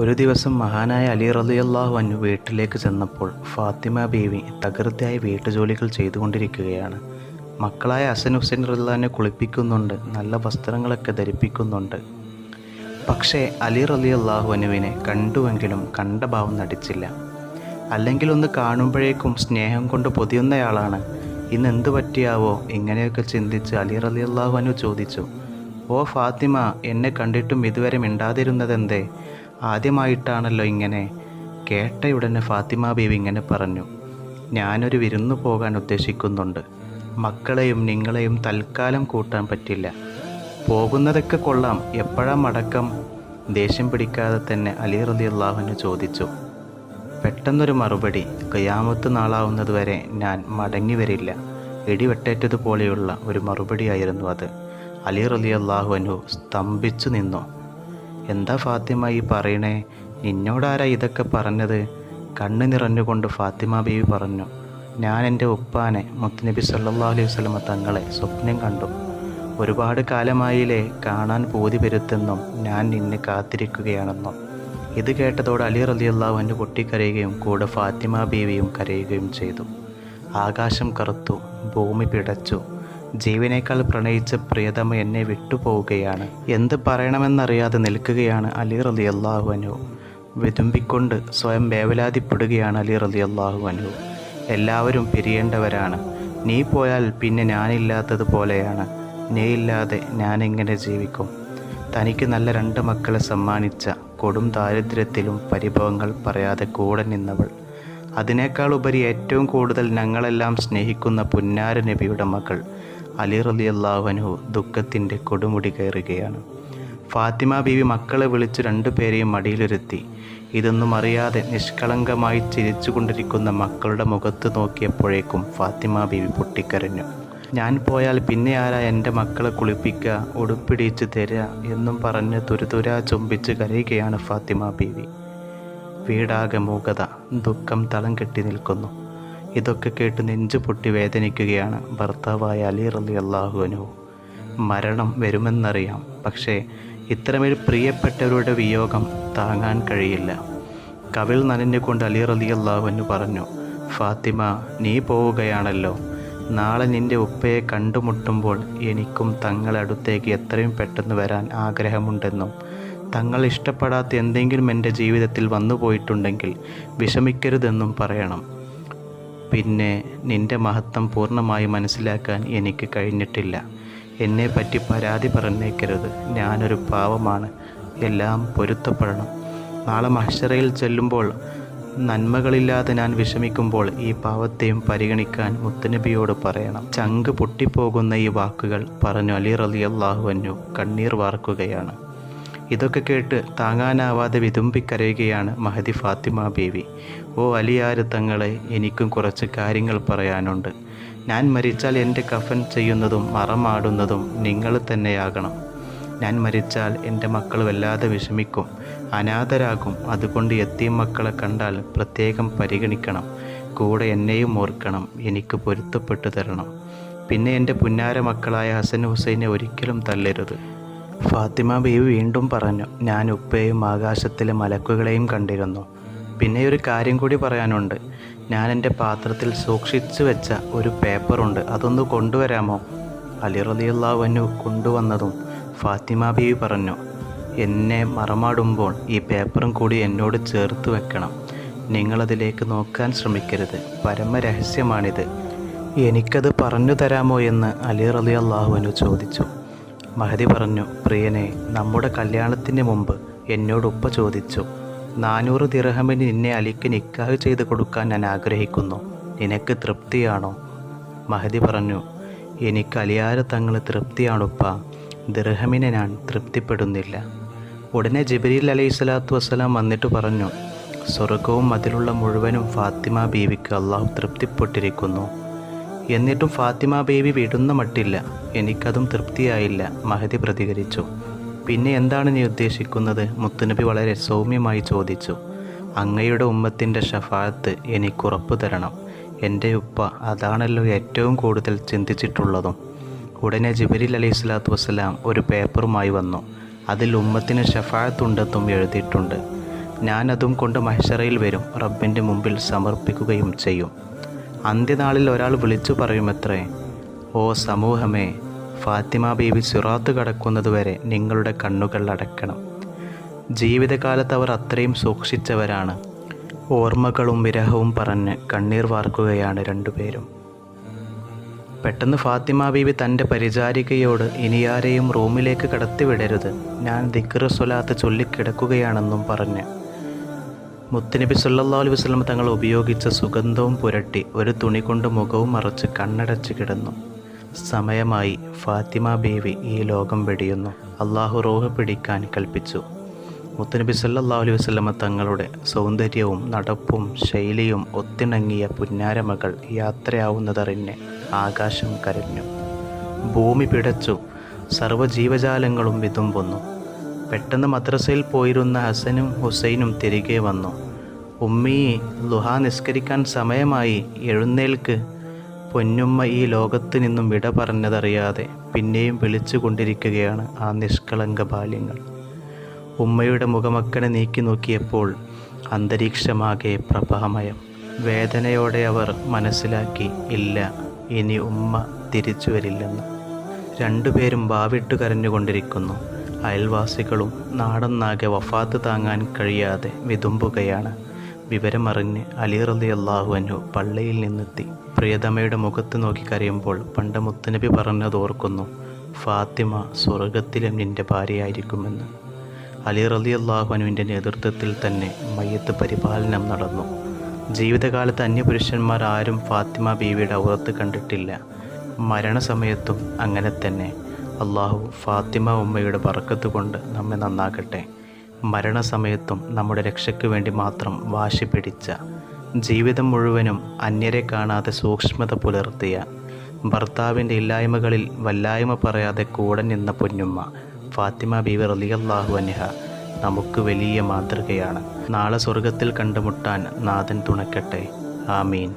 ഒരു ദിവസം മഹാനായ അലി റളിയല്ലാഹു അൻഹു വീട്ടിലേക്ക് ചെന്നപ്പോൾ ഫാത്തിമ ബീവി തകൃതിയായി വീട്ടുജോലികൾ ചെയ്തുകൊണ്ടിരിക്കുകയാണ്. മക്കളായ അസൻ ഹുസൈൻ റല്ലാനെ കുളിപ്പിക്കുന്നുണ്ട് നല്ല വസ്ത്രങ്ങളൊക്കെ ധരിപ്പിക്കുന്നുണ്ട്. പക്ഷേ അലി റളിയല്ലാഹു അനുവിനെ കണ്ടുവെങ്കിലും കണ്ട ഭാവം നടിച്ചില്ല. അല്ലെങ്കിൽ ഒന്ന് കാണുമ്പോഴേക്കും സ്നേഹം കൊണ്ട് പൊതിയുന്നയാളാണ്. ഇന്ന് എന്ത് പറ്റിയാവോ ഇങ്ങനെയൊക്കെ ചിന്തിച്ച് അലി റളിയല്ലാഹു അനു ചോദിച്ചു ഓ ഫാത്തിമ എന്നെ കണ്ടിട്ടും ഇതുവരെ മിണ്ടാതിരുന്നതെന്തേ? ആദ്യമായിട്ടാണല്ലോ ഇങ്ങനെ കേട്ടയുടനെ ഫാത്തിമ ബീവി ഇങ്ങനെ പറഞ്ഞു. ഞാനൊരു വിരുന്നു പോകാൻ ഉദ്ദേശിക്കുന്നുണ്ട്. മക്കളെയും നിങ്ങളെയും തൽക്കാലം കൂട്ടാൻ പറ്റില്ല. പോകുന്നതൊക്കെ കൊള്ളാം. എപ്പോഴാ മടക്കം? ദേഷ്യം പിടിക്കാതെ തന്നെ അലി റലി അള്ളാഹുവിന് ചോദിച്ചു. പെട്ടെന്നൊരു മറുപടി. കയ്യാമത്ത് നാളാവുന്നതുവരെ ഞാൻ മടങ്ങി വരില്ല. ഇടിവെട്ടേറ്റതുപോലെയുള്ള ഒരു മറുപടിയായിരുന്നു അത്. അലി റലി അള്ളാഹുവിനു സ്തംഭിച്ചു നിന്നു. എന്താ ഫാത്തിമ ഈ പറയണേ? നിന്നോടാരാ ഇതൊക്കെ പറഞ്ഞത്? കണ്ണ് നിറഞ്ഞുകൊണ്ട് ഫാത്തിമ ബീവി പറഞ്ഞു ഞാൻ എന്റെ ഉപ്പാനെ മുത്തുനബി സല്ലാ അലൈഹി വസല്ലമ തങ്ങളെ സ്വപ്നം കണ്ടു. ഒരുപാട് കാലമായില്ലേ കാണാൻ പൂതി വരുത്തെന്നും ഞാൻ നിന്നെ കാത്തിരിക്കുകയാണെന്നും. ഇത് കേട്ടതോടെ അലി എന്റെ കുട്ടി കരയുകയും കൂടെ ഫാത്തിമ ബീവിയും കരയുകയും ചെയ്തു. ആകാശം കറുത്തു ഭൂമി പിടച്ചു. ജീവനേക്കാൾ പ്രണയിച്ച പ്രിയതമ എന്നെ വിട്ടുപോവുകയാണ്. എന്ത് പറയണമെന്നറിയാതെ നിൽക്കുകയാണ് അലി റലി അള്ളാഹു അനു വിതുമ്പിക്കൊണ്ട് സ്വയം വേവലാതിപ്പെടുകയാണ് അലി റലി അള്ളാഹു അനു എല്ലാവരും പിരിയേണ്ടവരാണ്. നീ പോയാൽ പിന്നെ ഞാനില്ലാത്തതുപോലെയാണ് നീയില്ലാതെ ഞാനെങ്ങനെ ജീവിക്കും? തനിക്ക് നല്ല രണ്ട് മക്കളെ സമ്മാനിച്ച കൊടും ദാരിദ്ര്യത്തിലും പരിഭവങ്ങൾ പറയാതെ കൂടെ നിന്നവൾ. അതിനേക്കാൾ ഉപരി ഏറ്റവും കൂടുതൽ ഞങ്ങളെല്ലാം സ്നേഹിക്കുന്ന പുന്നാര നബിയുടെ മകൾ. അലി റലി അള്ളാഹുനു ദുഃഖത്തിന്റെ കൊടുമുടി കയറുകയാണ്. ഫാത്തിമ ബീവി മക്കളെ വിളിച്ചു രണ്ടുപേരെയും മടിയിലിരുത്തി. ഇതൊന്നും അറിയാതെ നിഷ്കളങ്കമായി ചിരിച്ചുകൊണ്ടിരിക്കുന്ന മക്കളുടെ മുഖത്ത് നോക്കിയപ്പോഴേക്കും ഫാത്തിമ ബീവി പൊട്ടിക്കരഞ്ഞു. ഞാൻ പോയാൽ പിന്നെ ആരാ എന്റെ മക്കളെ കുളിപ്പിക്കുക ഉടുപ്പിടിച്ച് തരിക എന്നും പറഞ്ഞ് തുരുതുരാ ചുംബിച്ച് കരയുകയാണ് ഫാത്തിമ ബീവി. വീടാകെ മൂകത ദുഃഖം തളം കെട്ടി നിൽക്കുന്നു. ഇതൊക്കെ കേട്ട് നെഞ്ചു പൊട്ടി വേദനിക്കുകയാണ് ഭർത്താവായ അലി റലി അള്ളാഹുവിനു മരണം വരുമെന്നറിയാം പക്ഷേ ഇത്രമേൽ പ്രിയപ്പെട്ടവരുടെ വിയോഗം താങ്ങാൻ കഴിയില്ല. കവിൾ നനഞ്ഞുകൊണ്ട് അലി റലി അള്ളാഹുവിനു പറഞ്ഞു ഫാത്തിമ നീ പോവുകയാണല്ലോ. നാളെ നിന്റെ ഉപ്പയെ കണ്ടുമുട്ടുമ്പോൾ എനിക്കും തങ്ങളെ അടുത്തേക്ക് എത്രയും പെട്ടെന്ന് വരാൻ ആഗ്രഹമുണ്ടെന്നും തങ്ങൾ ഇഷ്ടപ്പെടാത്ത എന്തെങ്കിലും എന്റെ ജീവിതത്തിൽ വന്നു പോയിട്ടുണ്ടെങ്കിൽ വിഷമിക്കരുതെന്നും പറയണം. പിന്നെ നിന്റെ മഹത്വം പൂർണമായി മനസ്സിലാക്കാൻ എനിക്ക് കഴിഞ്ഞിട്ടില്ല. എന്നെ പറ്റി പരാതി പറഞ്ഞേക്കരുത്. ഞാനൊരു പാവമാണ്. എല്ലാം പൊരുത്തപ്പെടണം. നാളെ മഹ്ഷറയിൽ ചെല്ലുമ്പോൾ നന്മകളില്ലാതെ ഞാൻ വിഷമിക്കുമ്പോൾ ഈ പാവത്തെയും പരിഗണിക്കാൻ മുത്തനബിയോട് പറയണം. ചങ്ക് പൊട്ടിപ്പോകുന്ന ഈ വാക്കുകൾ പറഞ്ഞു അലി റലി അള്ളാഹുവന്നു കണ്ണീർ വാർക്കുകയാണ്. ഇതൊക്കെ കേട്ട് താങ്ങാനാവാതെ വിതുമ്പിക്കരയുകയാണ് മഹതി ഫാത്തിമ ബീവി. ഓ അലിയാര് തങ്ങളെ എനിക്കും കുറച്ച് കാര്യങ്ങൾ പറയാനുണ്ട്. ഞാൻ മരിച്ചാൽ എന്റെ കഫൻ ചെയ്യുന്നതും മറമാടുന്നതും നിങ്ങൾ തന്നെയാകണം. ഞാൻ മരിച്ചാൽ എന്റെ മക്കൾ വല്ലാതെ വിഷമിക്കും. അനാഥരാകും. അതുകൊണ്ട് എത്തിയ മക്കളെ കണ്ടാൽ പ്രത്യേകം പരിഗണിക്കണം. കൂടെ എന്നെയും ഓർക്കണം. എനിക്ക് പൊരുത്തപ്പെട്ടു തരണം. പിന്നെ എന്റെ പുന്നാര മക്കളായ ഹസൻ ഹുസൈനെ ഒരിക്കലും തള്ളരുത് ഫാത്തിമ ബീവി വീണ്ടും പറഞ്ഞു ഞാൻ ഉപ്പയും ആകാശത്തിലെ മലക്കുകളെയും കണ്ടിരുന്നു. പിന്നെ ഒരു കാര്യം കൂടി പറയാനുണ്ട്. ഞാൻ എന്റെ പാത്രത്തിൽ സൂക്ഷിച്ചു വെച്ച ഒരു പേപ്പറുണ്ട് അതൊന്ന് കൊണ്ടുവരാമോ? അലി റതിയുള്ളവനു കൊണ്ടുവന്നതും ഫാത്തിമ ബീവി പറഞ്ഞു എന്നെ മറമാടുമ്പോൾ ഈ പേപ്പറും കൂടി എന്നോട് ചേർത്ത് വെക്കണം. നിങ്ങളതിലേക്ക് നോക്കാൻ ശ്രമിക്കരുത്. പരമരഹസ്യമാണിത്. എനിക്കത് പറഞ്ഞു തരാമോ? എന്ന് അലി റലി അള്ളാഹുവിനു ചോദിച്ചു. മഹദി പറഞ്ഞു പ്രിയനെ നമ്മുടെ കല്യാണത്തിന് മുമ്പ് എന്നോട് ഉപ്പ ചോദിച്ചു നാനൂറ് ദിർഹമിന് നിന്നെ അലിക്ക് നിക്കാഹ് ചെയ്ത് കൊടുക്കാൻ ഞാൻ ആഗ്രഹിക്കുന്നു. നിനക്ക് തൃപ്തിയാണോ? മഹതി പറഞ്ഞു എനിക്ക് അലിയാര തങ്ങൾ തൃപ്തിയാണുപ്പ. ദിർഹമിനെ ഞാൻ തൃപ്തിപ്പെടുന്നില്ല. ഉടനെ ജിബരീൽ അലൈഹി സ്വലാത്തു വസ്സലാം വന്നിട്ട് പറഞ്ഞു സ്വർഗവും അതിലുള്ള മുഴുവനും ഫാത്തിമ ബീവിക്ക് അള്ളാഹു തൃപ്തിപ്പെട്ടിരിക്കുന്നു. എന്നിട്ടും ഫാത്തിമ ബേബി വിടുന്ന മട്ടില്ല. എനിക്കതും തൃപ്തിയായില്ല. മഹതി പ്രതികരിച്ചു. പിന്നെ എന്താണ് നീ ഉദ്ദേശിക്കുന്നത്? മുത്തുനബി വളരെ സൗമ്യമായി ചോദിച്ചു. അങ്ങയുടെ ഉമ്മത്തിന്റെ ഷഫാത്ത് എനിക്ക് ഉറപ്പു തരണം. എന്റെ ഉപ്പ അതാണല്ലോ ഏറ്റവും കൂടുതൽ ചിന്തിച്ചിട്ടുള്ളതും. ഉടനെ ജിബരിൽ അലൈഹി സ്വലാത്തു വസ്സലാം ഒരു പേപ്പറുമായി വന്നു. അതിൽ ഉമ്മത്തിന് ഷഫാത്തുണ്ടെന്നും എഴുതിയിട്ടുണ്ട്. ഞാനതും കൊണ്ട് മഹ്ഷറയിൽ വരും. റബ്ബിന്റെ മുമ്പിൽ സമർപ്പിക്കുകയും ചെയ്യും. അന്ത്യനാളിൽ ഒരാൾ വിളിച്ചു പറയുമത്രേ ഓ സമൂഹമേ ഫാത്തിമ ബീവി സിറാത്ത് കടക്കുന്നതുവരെ നിങ്ങളുടെ കണ്ണുകൾ അടക്കണം ജീവിതകാലത്ത് അവർ അത്രയും സൂക്ഷിച്ചവരാണ്. ഓർമ്മകളും വിരഹവും പറഞ്ഞ് കണ്ണീർ വാർക്കുകയാണ് രണ്ടുപേരും. പെട്ടെന്ന് ഫാത്തിമ ബീവി തന്റെ പരിചാരികയോട് ഇനിയാരെയും റൂമിലേക്ക് കടത്തിവിടരുത്. ഞാൻ ദിക്ർ സ്വലാത്ത് ചൊല്ലിക്കിടക്കുകയാണെന്നും പറഞ്ഞ് മുത്തുനബി സല്ലല്ലാഹു അലൈഹി വസ്ലം തങ്ങൾ ഉപയോഗിച്ച സുഗന്ധവും പുരട്ടി ഒരു തുണി കൊണ്ട് മുഖവും മറച്ച് കണ്ണടച്ച് കിടന്നു. സമയമായി ഫാത്തിമ ബേവി ഈ ലോകം വെടിയുന്നു. അള്ളാഹു റോഹ് പിടിക്കാൻ കൽപ്പിച്ചു. മുത്തനബി സല്ലാ അലൈഹി വസ്ലമ തങ്ങളുടെ സൗന്ദര്യവും നടപ്പും ശൈലിയും ഒത്തിണങ്ങിയ പുന്നാരമകൾ യാത്രയാവുന്നതറിഞ്ഞ് ആകാശം കരഞ്ഞു. ഭൂമി പിടച്ചു. സർവജീവജാലങ്ങളും വിതുമ്പുന്നു. പെട്ടെന്ന് മദ്രസയിൽ പോയിരുന്ന ഹസനും ഹുസൈനും തിരികെ വന്നു. ഉമ്മീ ലുഹ നിസ്കരിക്കാൻ സമയമായി. എഴുന്നേൽക്ക്. പൊന്നുമ്മ ഈ ലോകത്ത് നിന്നും വിട പറഞ്ഞതറിയാതെ പിന്നെയും വിളിച്ചു കൊണ്ടിരിക്കുകയാണ് ആ നിഷ്കളങ്ക ബാല്യങ്ങൾ. ഉമ്മയുടെ മുഖമക്കനെ നീക്കി നോക്കിയപ്പോൾ അന്തരീക്ഷമാകെ പ്രഭാമയം. വേദനയോടെ അവർ മനസ്സിലാക്കി ഇല്ല ഇനി ഉമ്മ തിരിച്ചു വരില്ലെന്ന്. രണ്ടുപേരും വാവിട്ട് കരഞ്ഞുകൊണ്ടിരിക്കുന്നു. അയൽവാസികളും നാടൊന്നാകെ വഫാത്ത് താങ്ങാൻ കഴിയാതെ വിതുമ്പുകയാണ്. വിവരമറിഞ്ഞ് അലി റലി അള്ളാഹുവിനു പള്ളിയിൽ നിന്നെത്തി. പ്രിയതമയുടെ മുഖത്ത് നോക്കി കരയുമ്പോൾ പണ്ട് മുത്തനബി പറഞ്ഞത് ഓർക്കുന്നു ഫാത്തിമ സ്വർഗത്തിലും നിന്റെ ഭാര്യയായിരിക്കുമെന്ന്. അലി റലി അള്ളാഹുനുവിന്റെ നേതൃത്വത്തിൽ തന്നെ മയ്യത്ത് പരിപാലനം നടന്നു. ജീവിതകാലത്ത് അന്യപുരുഷന്മാർ ആരും ഫാത്തിമ ബീവിയുടെ ഔറത്ത് കണ്ടിട്ടില്ല. മരണസമയത്തും അങ്ങനെ തന്നെ. അള്ളാഹു ഫാത്തിമ ഉമ്മയുടെ പറക്കത്ത് കൊണ്ട് നമ്മെ നന്നാക്കട്ടെ. മരണസമയത്തും നമ്മുടെ രക്ഷയ്ക്ക് വേണ്ടി മാത്രം വാശി പിടിച്ച ജീവിതം മുഴുവനും അന്യരെ കാണാതെ സൂക്ഷ്മത പുലർത്തിയ ഭർത്താവിന്റെ ഇല്ലായ്മകളിൽ വല്ലായ്മ പറയാതെ കൂടെ നിന്ന പൊന്നുമ്മ ഫാത്തിമ ബീവി റലിയല്ലാഹു അൻഹ നമുക്ക് വലിയ മാതൃകയാണ്. നാളെ സ്വർഗത്തിൽ കണ്ടുമുട്ടാൻ നാഥൻ തുണക്കട്ടെ. ആമീൻ.